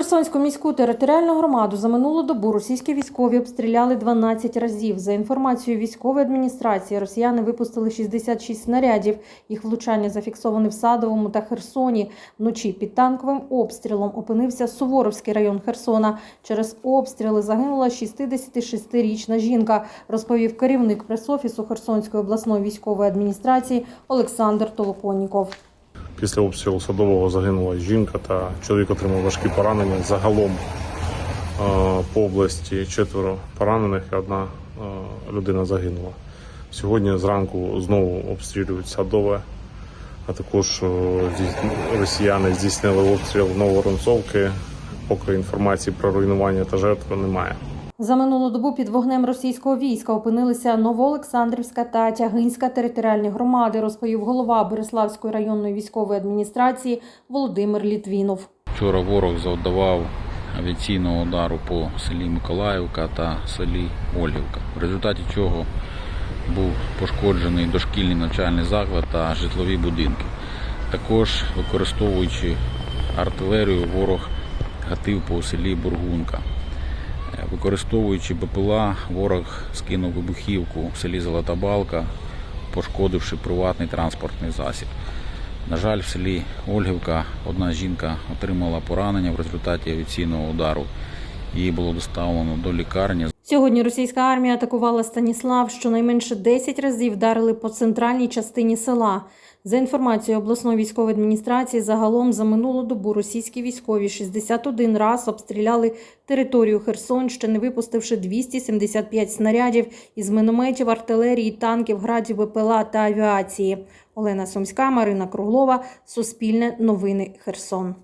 Херсонську міську територіальну громаду за минулу добу російські військові обстріляли 12 разів. За інформацією військової адміністрації, росіяни випустили 66 снарядів. Їх влучання зафіксовані в Садовому та Херсоні. Вночі під танковим обстрілом опинився Суворовський район Херсона. Через обстріли загинула 66-річна жінка, розповів керівник прес-офісу Херсонської обласної військової адміністрації Олександр Толоконніков. Після обстрілу садового загинула жінка та чоловік отримав важкі поранення. Загалом е, по області четверо поранених і одна е, людина загинула. Сьогодні зранку знову обстрілюють садове, а також е, росіяни здійснили обстріл Новоронцовки. Поки інформації про руйнування та жертви немає. За минулу добу під вогнем російського війська опинилися Новоолександрівська та Тягинська територіальні громади, розповів голова Береславської районної військової адміністрації Володимир Літвінов. Вчора ворог завдавав авіаційного удару по селі Миколаївка та селі Ольгівка, в результаті чого був пошкоджений дошкільний навчальний заклад та житлові будинки. Також використовуючи артилерію, ворог гатив по селі Бургунка. Використовуючи БПЛА, ворог скинув вибухівку в селі Золота Балка, пошкодивши приватний транспортний засіб. На жаль, в селі Ольгівка одна жінка отримала поранення в результаті авіаційного удару. Її було доставлено до лікарні. Сьогодні російська армія атакувала Станіслав. Щонайменше 10 разів вдарили по центральній частині села. За інформацією обласної військової адміністрації, загалом за минулу добу російські військові 61 раз обстріляли територію Херсонщини, випустивши 275 снарядів із мінометів, артилерії, танків, градів, БПЛА та авіації. Олена Сумська, Марина Круглова, Суспільне новини Херсон.